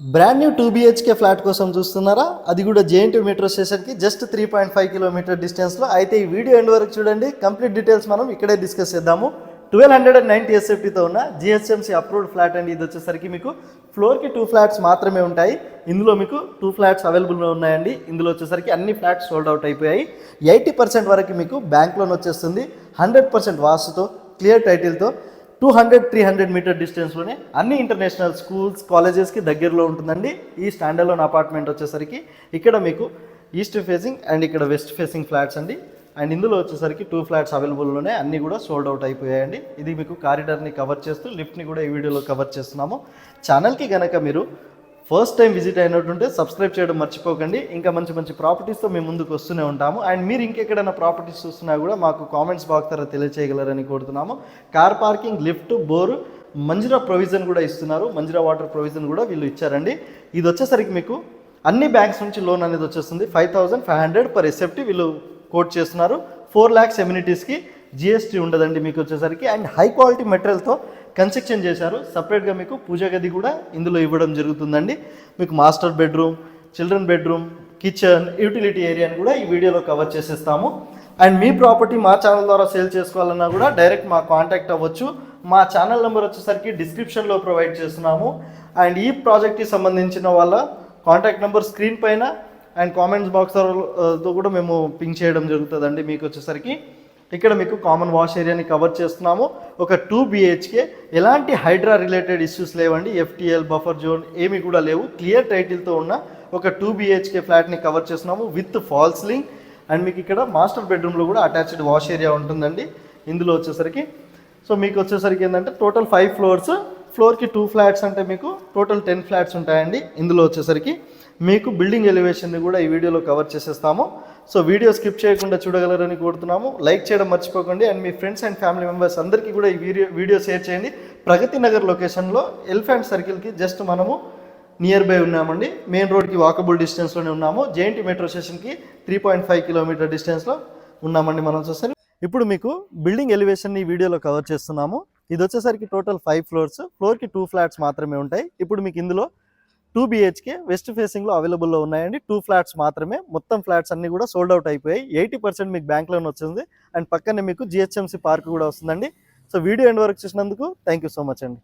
Brand new two BHK flat కోసం చూస్తున్నారా? అది కూడా జేఎన్టీ మెట్రో స్టేషన్కి just three point five kilometre డిస్టెన్స్లో అయితే ఈ వీడియో ఎండ్ వరకు చూడండి. కంప్లీట్ డీటెయిల్స్ మనం ఇక్కడే డిస్కస్ చేద్దాము. ట్వెల్వ్ హండ్రెడ్ అండ్ నైంటీ ఎస్ఎఫ్టీతో ఉన్న జిహెచ్ఎంసీ అప్రూవ్డ్ ఫ్లాట్ అండి. ఇది వచ్చేసరికి మీకు ఫ్లోర్కి టూ ఫ్లాట్స్ మాత్రమే ఉంటాయి. ఇందులో మీకు టూ ఫ్లాట్స్ అవైలబుల్గా ఉన్నాయండి. ఇందులో వచ్చేసరికి అన్ని ఫ్లాట్స్ సోల్డ్ అవుట్ అయిపోయాయి. ఎయిటీ పర్సెంట్ వరకు మీకు బ్యాంక్ లోన్ వచ్చేస్తుంది. హండ్రెడ్ పర్సెంట్ వాస్తుతో క్లియర్ టైటిల్తో two hundred three hundred metre డిస్టెన్స్లోనే అన్ని ఇంటర్నేషనల్ స్కూల్స్ కాలేజెస్కి దగ్గరలో ఉంటుందండి. ఈ స్టాండర్లోన్ అపార్ట్మెంట్ వచ్చేసరికి ఇక్కడ మీకు ఈస్ట్ ఫేసింగ్ అండ్ ఇక్కడ వెస్ట్ ఫేసింగ్ ఫ్లాట్స్ అండి. అండ్ ఇందులో వచ్చేసరికి టూ ఫ్లాట్స్ అవైలబుల్లోనే అన్నీ కూడా సోల్డ్ అవుట్ అయిపోయాయండి. ఇది మీకు కారిడార్ని కవర్ చేస్తూ లిఫ్ట్ని కూడా ఈ వీడియోలో కవర్ చేస్తున్నాము. ఛానల్కి కనుక మీరు ఫస్ట్ టైం విజిట్ అయినట్టుంటే సబ్స్క్రైబ్ చేయడం మర్చిపోకండి. ఇంకా మంచి మంచి ప్రాపర్టీస్తో మేము ముందుకు వస్తూనే ఉంటాము. అండ్ మీరు ఇంకెక్కడైనా ప్రాపర్టీస్ చూస్తున్నా కూడా మాకు కామెంట్స్ బాక్స్ ద్వారా తెలియచేయగలరని కోరుతున్నాము. Car parking lift bore Manjira provision కూడా ఇస్తున్నారు. మంజిరా వాటర్ ప్రొవిజన్ కూడా వీళ్ళు ఇచ్చారండి. ఇది వచ్చేసరికి మీకు అన్ని బ్యాంక్స్ నుంచి లోన్ అనేది వచ్చేస్తుంది. Five thousand five hundred per ఎసెప్ట్ వీళ్ళు కోట్ చేస్తున్నారు. ఫోర్ ల్యాక్స్ ఎమ్యూనిటీస్కి జిఎస్టీ ఉండదండి మీకు వచ్చేసరికి. అండ్ హై క్వాలిటీ మెటీరియల్తో కన్స్ట్రక్షన్ చేశారు. సపరేట్గా మీకు పూజ గది కూడా ఇందులో ఇవ్వడం జరుగుతుందండి. మీకు master bedroom children bedroom kitchen utility ఏరియాని కూడా ఈ వీడియోలో కవర్ చేసేస్తాము. అండ్ మీ ప్రాపర్టీ మా ఛానల్ ద్వారా సేల్ చేసుకోవాలన్నా కూడా డైరెక్ట్ మా కాంటాక్ట్ అవ్వచ్చు. మా ఛానల్ నెంబర్ వచ్చేసరికి డిస్క్రిప్షన్లో ప్రొవైడ్ చేస్తున్నాము. అండ్ ఈ ప్రాజెక్ట్కి సంబంధించిన వాళ్ళ కాంటాక్ట్ నెంబర్ స్క్రీన్ పైన అండ్ కామెంట్స్ బాక్స్తో కూడా మేము పింక్ చేయడం జరుగుతుందండి. మీకు వచ్చేసరికి ఇక్కడ మీకు కామన్ వాష్ ఏరియాని కవర్ చేస్తున్నాము. ఒక టూ బిహెచ్కే ఎలాంటి హైడ్రా రిలేటెడ్ ఇష్యూస్ లేవండి. ఎఫ్టిఎల్ బఫర్ జోన్ ఏమి కూడా లేవు. క్లియర్ టైటిల్తో ఉన్న ఒక టూ బిహెచ్కే ఫ్లాట్ని కవర్ చేస్తున్నాము విత్ ఫాల్స్ లింక్ అండ్ మీకు ఇక్కడ మాస్టర్ బెడ్రూమ్లో కూడా అటాచ్డ్ వాష్ ఏరియా ఉంటుందండి. ఇందులో వచ్చేసరికి సో మీకు వచ్చేసరికి ఏంటంటే టోటల్ ఫైవ్ ఫ్లోర్స్ ఫ్లోర్కి టూ ఫ్లాట్స్ అంటే మీకు టోటల్ టెన్ ఫ్లాట్స్ ఉంటాయండి. ఇందులో వచ్చేసరికి మీకు బిల్డింగ్ ఎలివేషన్ని కూడా ఈ వీడియోలో కవర్ చేసేస్తాము. సో వీడియో స్కిప్ చేయకుండా చూడగలరని కోరుతున్నాము. లైక్ చేయడం మర్చిపోకండి. అండ్ మీ ఫ్రెండ్స్ అండ్ ఫ్యామిలీ మెంబర్స్ అందరికీ కూడా ఈ వీడియో వీడియో షేర్ చేయండి. ప్రగతి నగర్ లొకేషన్లో ఎలిఫెంట్ సర్కిల్కి జస్ట్ మనము నియర్ బై ఉన్నామండి మెయిన్ రోడ్కి వాకబుల్ డిస్టెన్స్లోనే ఉన్నాము. జేఎన్టీ మెట్రో స్టేషన్కి త్రీ పాయింట్ ఫైవ్ కిలోమీటర్ డిస్టెన్స్లో ఉన్నామండి మనం చూస్తే. ఇప్పుడు మీకు బిల్డింగ్ ఎలివేషన్ని వీడియోలో కవర్ చేస్తున్నాము. ఇది వచ్చేసరికి టోటల్ ఫైవ్ ఫ్లోర్స్ ఫ్లోర్కి టూ ఫ్లాట్స్ మాత్రమే ఉంటాయి. ఇప్పుడు మీకు ఇందులో టూ బిహెచ్కే వెస్ట్ ఫేసింగ్లో అవైలబుల్లో ఉన్నాయండి. టూ ఫ్లాట్స్ మాత్రమే. మొత్తం ఫ్లాట్స్ అన్ని కూడా సోల్డ్ అవుట్ అయిపోయాయి. ఎయిటీ పర్సెంట్ మీకు బ్యాంక్ లోన్ వచ్చింది. అండ్ పక్కనే మీకు జిహెచ్ఎంసీ పార్క్ కూడా వస్తుందండి. సో వీడియో ఎండ్ వరకు చూసినందుకు థ్యాంక్ యూ సో మచ్ అండి.